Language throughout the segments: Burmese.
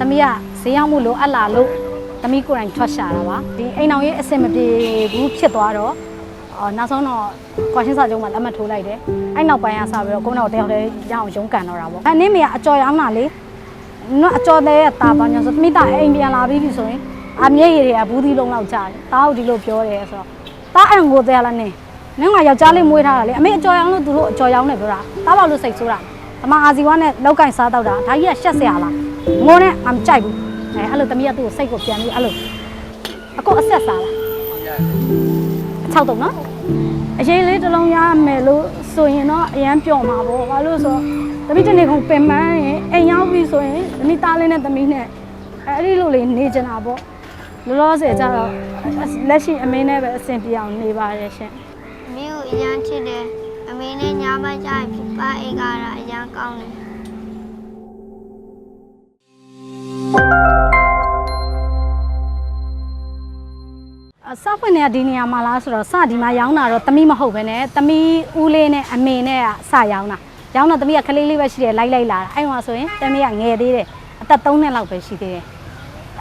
သမီးကဈေးရောက်မှုလိုအပ်လာလို့သမီးကိုယ်တိုင်ထွက်ရှာတာပါဒီအိမ်အောင်ရဲ့အဆင်မပြေဘူးဖြစ်သွားတော့အော်နောက်ဆုံးတော့ကွာရှင်းစာချုပ်မှာလက်မှတ်ထိုးလိုက်တယ်အဲ့နောက်ပိုင်းကစပြီးတော့ကိုယ်တော်တယောက်တည်းရအောင်ရုန်းကန်တော့တာပေါ့အဲ့နင်းမေကအကြော်ရောင်းတာလေနော်အကြော်တဲ့တာပါညာဆိုသမီးတာအိမ်ပြန်လာပြီးပြီဆိုရင်အမြဲရည်တွေကဘူးသီးလုံးလောက်ကြာတယ်တားဟုတ်ဒီလိုပြောတယ်ဆိုတော့တားအံကိုသေးလားနင်းနင်းကယောက်ျားလေးမွေးထားတာလေအမေအကြော်ရောင်းလို့သူတို့အကြော်ရောင်းတယ်ပြောတာတားပါလို့စိတ်ဆိုးတာအမအာဇီဝါနဲ့လောက်ကင်စားတော့တာဒါကြီးကရှက်စရာလား ငိုနဲ့ငါမကြိုက်ဘူးအဲအဲ့လိုသမီးကသူ့ကိုစိတ်ကိုပြန်ပြီးအဲ့လိုအကောအဆက်စားလားအချောက်တော့နော်အရေးလေးတစ်လုံးရမယ်လို့ဆိုရင်တော့အရန်ပျော်မှာပေါ့ဘာလို့ဆိုသမီးတနေ့ကုန်ပင်ပန်းရင်အိမ်ရောက်ပြီဆိုရင်သမီးသားလေးနဲ့သမီးနဲ့အဲ့ဒီလိုလေးနေကြတာပေါ့လောလောဆယ်ကျတော့လက်ရှိအမင်းနဲ့ပဲအဆင်ပြေအောင်နေပါတယ်ရှင်အမေကိုအရန်ချစ်တယ်အမေနဲ့ညမကြရင်ဖြစ်ပါအိတ်ကတာအရန်ကောင်းတယ် စဖွင့်နေဒီနေရာမှာလားဆိုတော့စဒီမှာရောင်းတာတော့သမီးမဟုတ်ပဲねသမီးဦးလေးနဲ့အမေနဲ့ကစရောင်းတာရောင်းတော့သမီးကကလေးလေးပဲရှိတယ်လိုက်လိုက်လာတာအဲ့မှာဆိုရင်သမီးကငယ်သေးတယ်အသက်3နှစ်လောက်ပဲရှိသေးတယ်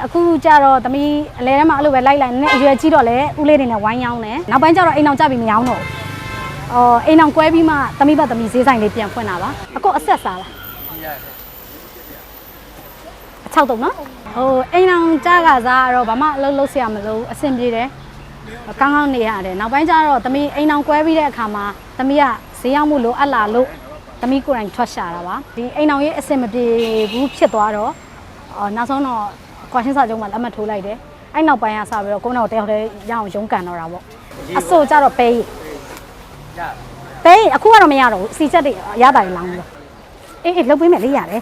အခုကျတော့သမီးအလဲထဲမှာအဲ့လိုပဲလိုက်လိုက်နည်းနည်းအရွယ်ကြီးတော့လေဦးလေးတွေနဲ့ဝိုင်းရောင်းတယ်နောက်ပိုင်းကျတော့အိမ်အောင်ကြပြီးမရောင်းတော့ဘူးအော်အိမ်အောင်ကွဲပြီးမှသမီးဘသမီးဈေးဆိုင်လေးပြန်ဖွင့်တာပါအကောအဆက်စားလား အချောက်တော့နော်ဟိုအိမ်အောင်ကြားကစားတော့ဘာမှအလုပ်လုပ်ဆရာမလိုအဆင်ပြေတယ်ကောင်းကောင်းနေရတယ်နောက်ပိုင်းကျတော့သမီးအိမ်အောင်ကွဲပြီးတဲ့အခါမှာသမီးကဈေးရောက်မှုလိုအပ်လာလို့သမီးကိုယ်တိုင်ထွက်ရှာတာပါဒီအိမ်အောင်ရဲ့အဆင်မပြေဘူးဖြစ်သွားတော့အော်နောက်ဆုံးတော့ကွာရှင်းစာချုပ်မှာလက်မှတ်ထိုးလိုက်တယ်အဲ့နောက်ပိုင်းကစပြီးတော့ကိုယ်တော်တယောက်တည်းရအောင်ရုန်းကန်တော့တာပေါ့အဆိုကြတော့ပေးပေးအခုကတော့မရတော့ဘူးစီချက်တွေရတာတွေလောင်းလို့အေးအေးလုတ်ပေးမယ်လေးရတယ်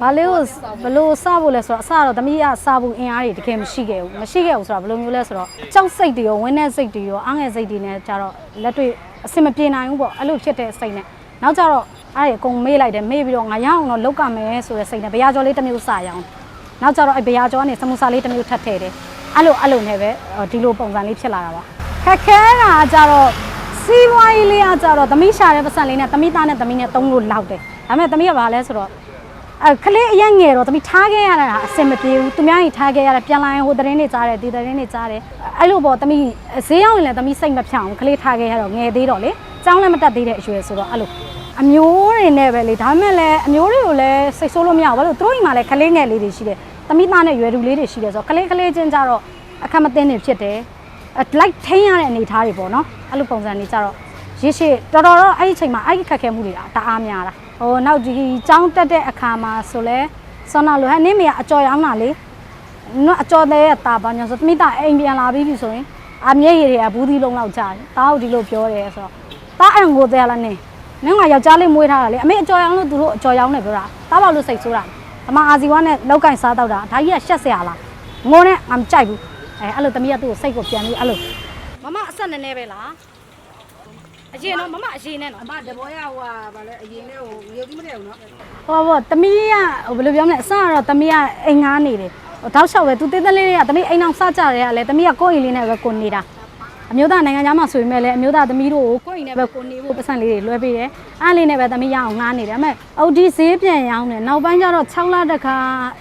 ဘာလေးကိုဘလို့စဖို့လဲဆိုတော့အစတော့သမီးကစဖို့အင်အားတွေတကယ်မရှိခဲ့ဘူးမရှိခဲ့ဘူးဆိုတော့ဘယ်လိုမျိုးလဲဆိုတော့ကြောက်စိတ်တွေရောဝင်းတဲ့စိတ်တွေရောအားငယ်စိတ်တွေနဲ့ကြတော့လက်တွေ့အဆင်မပြေနိုင်ဘူးပေါ့အဲ့လိုဖြစ်တဲ့စိတ်နဲ့နောက်ကြတော့အဲ့ဒီအကုန်မေးလိုက်တယ်မေးပြီးတော့ငါရအောင်တော့လောက်ကမယ်ဆိုတဲ့စိတ်နဲ့ဘရာကျော်လေးတစ်မျိုးစရအောင်နောက်ကြတော့အဲ့ဘရာကျော်ကနေစမူစာလေးတစ်မျိုးထပ်ထည့်တယ်အဲ့လိုအဲ့လိုနဲ့ပဲဒီလိုပုံစံလေးဖြစ်လာတာပါခက်ခဲတာကြတော့စီးပွားရေးလေးကကြတော့သမီးရှာတဲ့ပတ်စံလေးနဲ့သမီးသားနဲ့သမီးနဲ့သုံးလို့လောက်တယ်ဒါပေမဲ့သမီးကဘာလဲဆိုတော့ အခလေးအရင်ငယ်တော့သမီးထားခဲ့ရတာအဆင်မပြေဘူးသူများကြီးထားခဲ့ရတာပြန်လာရင်ဟိုသတင်းတွေကြားတယ်ဒီသတင်းတွေကြားတယ်အဲ့လိုပေါ့သမီးဈေးရောက်ရင်လည်းသမီးစိတ်မဖြောင်းခလေးထားခဲ့ရတော့ငယ်သေးတော့လေကျောင်းလည်းမတက်သေးတဲ့အရွယ်ဆိုတော့အဲ့လိုအမျိုးတွေနဲ့ပဲလေဒါပေမဲ့လည်းအမျိုးတွေကိုလည်းစိတ်ဆိုးလို့မရဘူးဘာလို့သူတို့အိမ်မှာလည်းခလေးငယ်လေးတွေရှိတယ်သမီးသားနဲ့ရွယ်တူလေးတွေရှိတယ်ဆိုတော့ခလေးခလေးချင်းကြတော့အခက်မသိနေဖြစ်တယ်လိုက်ထိန်းရတဲ့အနေအထားတွေပေါ့နော်အဲ့လိုပုံစံတွေကြတော့ရရှိတော်တော်တော့အဲ့ဒီအချိန်မှာအဲ့ဒီခက်ခဲမှုတွေတအားများတာ ဟိုနောက်ဒီចောင်းတက်တဲ့အခါမှာဆိုလဲစောနာလိုဟဲ့နင်းမေကအကြော်ရောင်းတာလေနော်အကြော်တဲ့တာပါညာဆိုသမီးတာအိမ်ပြန်လာပြီးပြီဆိုရင်အမြဲရည်တွေကဘူးသီးလုံးလောက်ကြာတယ်တားဟုတ်ဒီလိုပြောတယ်ဆိုတော့တားအံကိုသေးလားနင်းနင်းကယောက်ျားလေးမွေးထားတာလေအမေအကြော်ရောင်းလို့သူတို့အကြော်ရောင်းတယ်ပြောတာတားပါလို့စိတ်ဆိုးတာအမအာဇီဝါနဲ့လောက်ကင်စားတော့တာဒါကြီးကရှက်စရာလားငိုနဲ့ငါမကြိုက်ဘူးအဲအဲ့လိုသမီးကသူ့ကိုစိတ်ကိုပြန်ပြီးအဲ့လိုမမအဆက်နည်းနည်းပဲလား အရင်တော့မမအရင်နဲ့နော်အမတဘောရဟိုဟာဗာလဲအရင်နဲ့ဟိုရုပ်ပြီးမနေဘူးနော်ဟောဘောတမီးကဟိုဘယ်လိုပြောမလဲအစကတော့တမီးကအိမ်ငားနေတယ်ဟိုတောက်လျှောက်ပဲသူသေးသေးလေးတွေကတမီးအိမ်အောင်စကြတယ်ကလည်းတမီးကကိုယ့်အိမ်လေးနဲ့ပဲကိုနေတာအမျိုးသားနိုင်ငံသားမှာဆိုရင်လည်းအမျိုးသားသမီးတို့ကိုကိုယ့်အိမ်နဲ့ပဲကိုနေဖို့ပတ်စံလေးတွေလွှဲပေးတယ်အားလေးနဲ့ပဲတမီးရအောင်ငားနေတယ်အမေအုတ်ဒီဈေးပြန်ရောင်းတယ်နောက်ပိုင်းကျတော့6လတခါ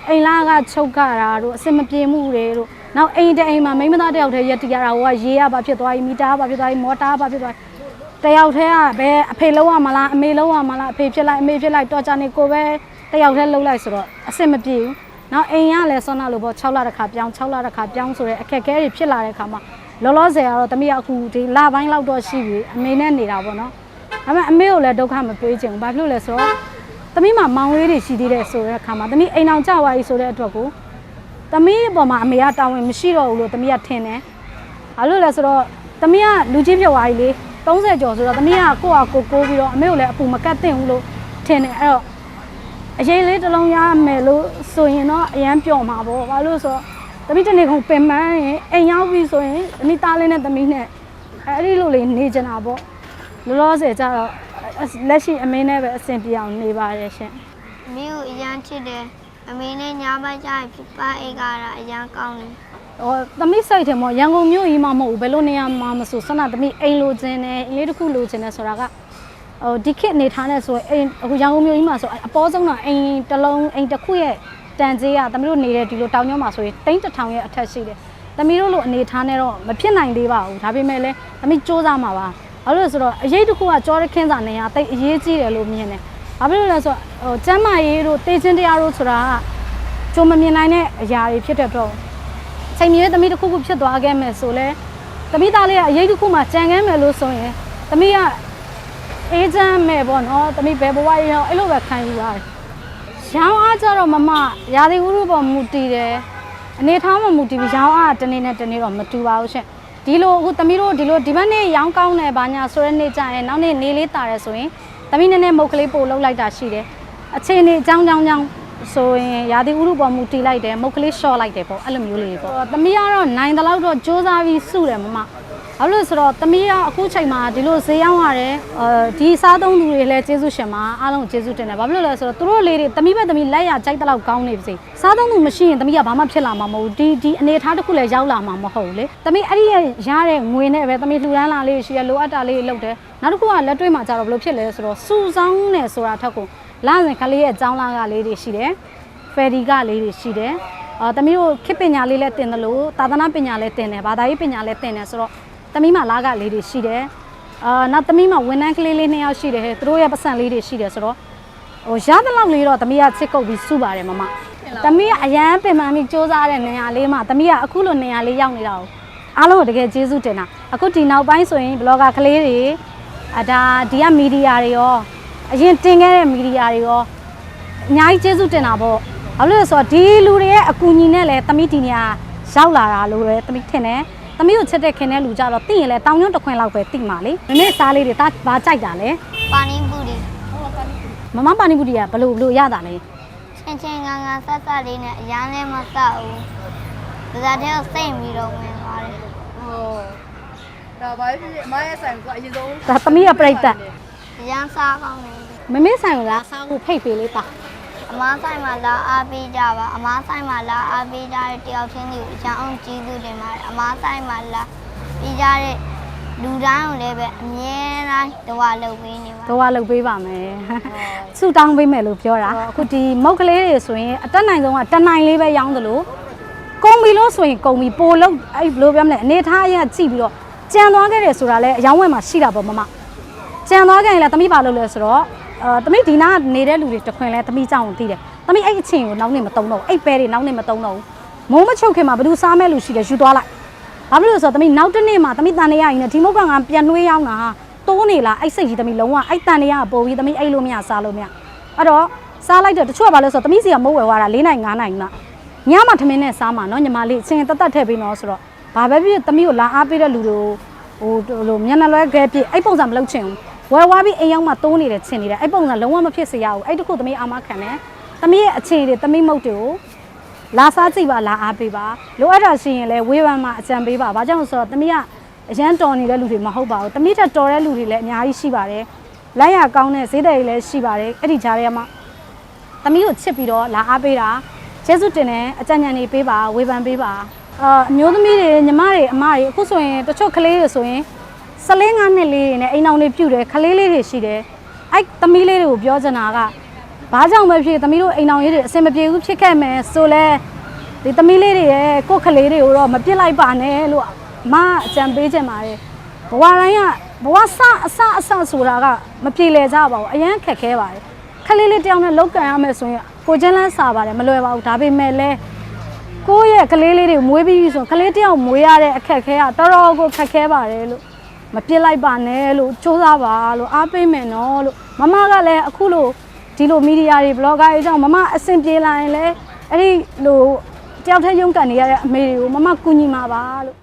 အိမ်လာကချုပ်ကြတာတို့အစင်မပြေမှုတွေတို့နောက်အိမ်တအိမ်မှာမိန်းမသားတယောက်တည်းရက်တည်ရတာဟိုကရေးရပါဖြစ်သွားပြီမီတာပါဖြစ်သွားပြီမော်တာပါဖြစ်သွားပြီ တယောက်တည်းကဘယ်အဖေလုံးရမလားအမေလုံးရမလားအဖေဖြစ်လိုက်အမေဖြစ်လိုက်တော်ကြနေကိုပဲတယောက်တည်းလုံးလိုက်ဆိုတော့အဆင်မပြေဘူး။နောက်အိမ်ကလည်းဆောနာလို့ပေါ့6လတစ်ခါပြောင်း6လတစ်ခါပြောင်းဆိုတဲ့အခက်အခဲတွေဖြစ်လာတဲ့အခါမှာလောလောဆယ်ကတော့တမီးကအခုဒီလပိုင်းလောက်တော့ရှိပြီအမေနဲ့နေတာပေါ့နော်။ဒါပေမဲ့အမေကိုလည်းဒုက္ခမပေးချင်ဘူး။ဘာဖြစ်လို့လဲဆိုတော့တမီးမှာမောင်လေးတွေရှိသေးတယ်ဆိုတဲ့အခါမှာတမီးအိမ်အောင်ကြွားပြီဆိုတဲ့အတွက်ကိုတမီးအပေါ်မှာအမေကတာဝန်မရှိတော့ဘူးလို့တမီးကထင်တယ်။ဘာလို့လဲဆိုတော့တမီးကလူကြီးပြောက်သွားပြီလေ 30ကျော်ဆိုတော့တမီးကကိုယ့်ဟာကိုယ်ကိုးပြီးတော့အမေကိုလည်းအပူမကတ်သင့်ဘူးလို့ထင်တယ်အဲ့တော့အရေးလေးတစ်လုံးရမယ်လို့ဆိုရင်တော့အရန်ပျော်မှာပေါ့ဘာလို့လဲဆိုတော့တမီးတစ်နေ့ကုန်ပင်ပန်းရင်အိမ်ရောက်ပြီဆိုရင်တမီးသားလေးနဲ့တမီးနဲ့အဲ့ဒီလိုလေးနေကြတာပေါ့လောလောဆယ်ကျတော့လက်ရှိအမင်းနဲ့ပဲအဆင်ပြေအောင်နေပါတယ်ရှင်အမေကိုအရန်ချစ်တယ်အမေနဲ့ညမကြရင်ဖြစ်ပါအိတ်ကတာအရန်ကောင်းတယ် ဟောသမီးစိတ်တယ်မောရန်ကုန်မြို့ကြီးမှမဟုတ်ဘူးဘယ်လိုနေရာမှာမဆိုဆန္ဒသမီးအိမ်လိုချင်တယ်အင်းလေးတစ်ခုလိုချင်တယ်ဆိုတာကဟိုဒီခေတ်နေထားနေဆိုရင်အိမ်အခုရန်ကုန်မြို့ကြီးမှာဆိုအပေါ်ဆုံးတော့အိမ်တစ်လုံးအိမ်တစ်ခုရဲ့တန်ကြေးကသမီးတို့နေတဲ့ဒီလိုတောင်ကျောင်းမှာဆိုရင်တိန်းတစ်ထောင်ရဲ့အထက်ရှိတယ်သမီးတို့လိုအနေထားနဲ့တော့မဖြစ်နိုင်သေးပါဘူးဒါပေမဲ့လည်းသမီးစူးစမ်းမှာပါဘာလို့လဲဆိုတော့အရေးတစ်ခုကကြောရခင်းစာနေရတိတ်အရေးကြီးတယ်လို့မြင်တယ်ဘာဖြစ်လို့လဲဆိုတော့ဟိုကျမ်းမာရေးတို့တေးချင်းတရားတို့ဆိုတာကကြုံမမြင်နိုင်တဲ့အရာတွေဖြစ်တဲ့တော့ ချိန်မြေသမီးတစ်ခုခုဖြစ်သွားခဲ့မယ်ဆိုလဲသမီးသားလေးကအရေးတစ်ခုမှကြံခဲ့မယ်လို့ဆိုရင်သမီးကအေးချမ်းမယ်ပေါ့နော်သမီးဘယ်ဘဝရောအဲ့လိုပဲခံယူရတယ်ရောင်းအားကြတော့မမရာသီဥတုပေါ်မူတည်တယ်အနေထားမှမူတည်ပြီးရောင်းအားကတစ်နေ့နဲ့တစ်နေ့တော့မတူပါဘူးရှင်ဒီလိုအခုသမီးတို့ဒီလိုဒီဘက်နေ့ရောင်းကောင်းတယ်ဘာညာဆိုတဲ့နေ့ကျရင်နောက်နေ့နေလေးတာတယ်ဆိုရင်သမီးနည်းနည်းမုတ်ကလေးပို့လောက်လိုက်တာရှိတယ်အချိန်နေအကြောင်းကြောင်းကြောင်း ဆိုရင်ရာသီဥတုပေါ်မူတည်လိုက်တယ်မုတ်ကလေးရှော့လိုက်တယ်ပေါ့အဲ့လိုမျိုးလေးပေါ့သမီးကတော့နိုင်တဲ့လောက်တော့စူးစမ်းပြီးစုတယ်မမဘာလို့လဲဆိုတော့သမီးကအခုချိန်မှာဒီလိုဈေးရောက်ရတယ်အဲဒီစားသုံးသူတွေလည်းကျေးဇူးရှင်ပါအားလုံးကိုကျေးဇူးတင်တယ်ဘာဖြစ်လို့လဲဆိုတော့သူတို့လေးတွေသမီးပဲသမီးလက်ရကြိုက်တဲ့လောက်ကောင်းနေပါစေစားသုံးသူမရှိရင်သမီးကဘာမှဖြစ်လာမှာမဟုတ်ဘူးဒီဒီအနေအထားတစ်ခုလည်းရောက်လာမှာမဟုတ်ဘူးလေသမီးအဲ့ဒီရရတဲ့ငွေနဲ့ပဲသမီးလှူဒန်းလာလေးရှိရလိုအပ်တာလေးလုပ်တယ်နောက်တစ်ခုကလက်တွေ့မှာကြတော့ဘယ်လိုဖြစ်လဲဆိုတော့စူဆောင်းနေဆိုတာထက်ကို လစဉ်ကလေးရဲ့အကြောင်းလာကလေးတွေရှိတယ်ဖယ်ဒီကလေးတွေရှိတယ်အာသမီးတို့ခေတ်ပညာလေးလည်းတင်တယ်လို့သာသနာပညာလည်းတင်တယ်ဘာသာရေးပညာလည်းတင်တယ်ဆိုတော့သမီးမလာကလေးတွေရှိတယ်အာနောက်သမီးမဝန်ထမ်းကလေးလေးနှစ်ယောက်ရှိတယ်ဟဲ့သူတို့ရဲ့ပတ်စံလေးတွေရှိတယ်ဆိုတော့ဟိုရတဲ့လောက်လေးတော့သမီးကချစ်ကုတ်ပြီးစုပါတယ်မမသမီးကအရန်ပင်ပန်းပြီးစူးစမ်းတဲ့နေရာလေးမှာသမီးကအခုလိုနေရာလေးရောက်နေတာကိုအားလုံးကိုတကယ်ကျေးဇူးတင်တာအခုဒီနောက်ပိုင်းဆိုရင်ဘလော့ဂါကလေးတွေအဒါဒီကမီဒီယာတွေရော အရင်တင်ခဲ့တဲ့မီဒီယာတွေရောအများကြီးကျေးဇူးတင်တာပေါ့ဘာလို့လဲဆိုတော့ဒီလူတွေရဲ့အကူအညီနဲ့လည်းသမီးဒီနေရာရောက်လာတာလို့လည်းသမီးထင်တယ်သမီးကိုချက်တဲ့ခင်တဲ့လူကြတော့သိရင်လဲတောင်ကျွန်းတစ်ခွင်လောက်ပဲသိမှာလေမမေစားလေးတွေဒါဘာကြိုက်တာလဲပါနီပူရီမမပါဏိပုတီကဘလို့ဘလို့ရတာလဲချင်းချင်းငန်းငန်းဆက်ဆက်လေးနဲ့အရန်လည်းမဆက်ဘူးဒါကြတဲ့စိတ်ပြီးတော့ဝင်သွားတယ်ဟောဒါဘာဖြစ်ဖြစ်အမရဲ့ဆိုင်ကအရင်ဆုံးဒါသမီးကပြိတ္တအ ရန်စားကောင်းတယ်မမေဆိုင်ကိုလားစားဖို့ဖိတ်ပေးလေးတာအမားဆိုင်မှာလာအားပေးကြပါအမားဆိုင်မှာလာအားပေးကြတဲ့တယောက်ချင်းစီကိုအချမ်းအောင်ကျေးဇူးတင်ပါတယ်အမားဆိုင်မှာလာပေးကြတဲ့လူတိုင်းကိုလည်းပဲအမြဲတမ်းတဝလုပ်ပေးနေပါ တော့လုပ်ပေးပါမယ်ဆူတောင်းပေးမယ်လို့ပြောတာအခုဒီမုတ်ကလေးတွေဆိုရင်အတက်နိုင်ဆုံးကတနိုင်လေးပဲရောင်းသလိုကုန်ပြီလို့ဆိုရင်ကုန်ပြီပိုလို့အဲ့ဘယ်လိုပြောမလဲအနေထားအရင်ကြည့်ပြီးတော့ကြံသွားခဲ့တယ်ဆိုတာလဲအယောင်းဝယ်မှာရှိတာပေါ့မမ ကြံသွားခဲ့ရင်လည်းသမီးပါလို့လဲဆိုတော့အဲသမီးဒီနာနေတဲ့လူတွေတခွင်လဲသမီးကြောင်ကိုသိတယ်သမီးအဲ့အချင်းကိုနောက်နေမတုံးတော့ဘူးအဲ့ပဲတွေနောက်နေမတုံးတော့ဘူးမိုးမချုပ်ခင်မှာဘယ်သူစားမဲ့လူရှိတယ်ယူသွားလိုက်ဘာဖြစ်လို့လဲဆိုတော့သမီးနောက်တစ်နေ့မှာသမီးတန်နေရရင်လည်းဒီမုတ်ကငါပြန်နှွေးရောက်တာဟာတိုးနေလားအဲ့စိတ်ကြီးသမီးလုံးဝအဲ့တန်နေရပို့ပြီးသမီးအဲ့လိုမရစားလို့မရအဲ့တော့စားလိုက်တော့တချို့ကဘာလို့လဲဆိုတော့သမီးစီကမိုးဝယ်သွားတာ၄နိုင်၅နိုင်မှညမှထမင်းနဲ့စားမှာနော်ညီမလေးအချင်းတက်တက်ထည့်ပေးနော်ဆိုတော့ဘာပဲဖြစ်ဖြစ်သမီးကိုလာအားပေးတဲ့လူတွေကိုဟိုလိုမျက်နှာလွှဲခဲပြစ်အဲ့ပုံစံမလုပ်ချင်ဘူး ဝယ်ဝါပြီးအိမ်ရောက်မှတိုးနေတယ်ချင်နေတယ်အဲ့ပုံစံလုံးဝမဖြစ်စေရဘူးအဲ့တခုသမီးအာမခံတယ်သမီးရဲ့အခြေတွေသမီးမုတ်တွေကိုလာစားကြည့်ပါလာအားပေးပါလိုအပ်တာရှိရင်လည်းဝေးပန်းမှာအကြံပေးပါဘာကြောင့်လဲဆိုတော့သမီးကအရန်တော်နေတဲ့လူတွေမဟုတ်ပါဘူးသမီးထက်တော်တဲ့လူတွေလည်းအများကြီးရှိပါတယ်လိုက်ရကောင်းတဲ့ဈေးတယ်တွေလည်းရှိပါတယ်အဲ့ဒီကြားထဲမှာသမီးကိုချစ်ပြီးတော့လာအားပေးတာကျေးဇူးတင်တယ်အကြံဉာဏ်တွေပေးပါဝေဖန်ပေးပါအာအမျိုးသမီးတွေညီမတွေအမတွေအခုဆိုရင်တချို့ကလေးတွေဆိုရင် စလင်းငါးနှစ်လေးတွေနဲ့အိမ်အောင်တွေပြုတ်တယ်ခလေးလေးတွေရှိတယ်အဲ့သမီးလေးတွေကိုပြောချင်တာကဘာကြောင့်ပဲဖြစ်သမီးတို့အိမ်အောင်ရေးတွေအဆင်မပြေဘူးဖြစ်ခဲ့မယ်ဆိုလဲဒီသမီးလေးတွေရဲ့ကိုယ့်ခလေးတွေကိုတော့မပြစ်လိုက်ပါနဲ့လို့အမအကြံပေးချင်ပါတယ်ဘဝတိုင်းကဘဝစအစအစဆိုတာကမပြေလည်ကြပါဘူးအရန်ခက်ခဲပါတယ်ခလေးလေးတယောက်နဲ့လောက်ကန်ရမယ်ဆိုရင်ကိုချင်းလန်းစာပါတယ်မလွယ်ပါဘူးဒါပေမဲ့လည်းကိုယ့်ရဲ့ကလေးလေးတွေမွေးပြီးပြီဆိုရင်ကလေးတစ်ယောက်မွေးရတဲ့အခက်အခဲကတော်တော်ကိုခက်ခဲပါတယ်လို့ မပြစ်လိုက်ပါနဲ့လို့စူးစမ်းပါလို့အားပေးမယ်နော်လို့မမကလည်းအခုလို့ဒီလိုမီဒီယာတွေဘလော့ဂါတွေအကြောင်းမမအဆင်ပြေလာရင်လည်းအဲ့ဒီလိုတယောက်တည်းရုန်းကန်နေရတဲ့အမေတွေကိုမမကူညီမှာပါလို့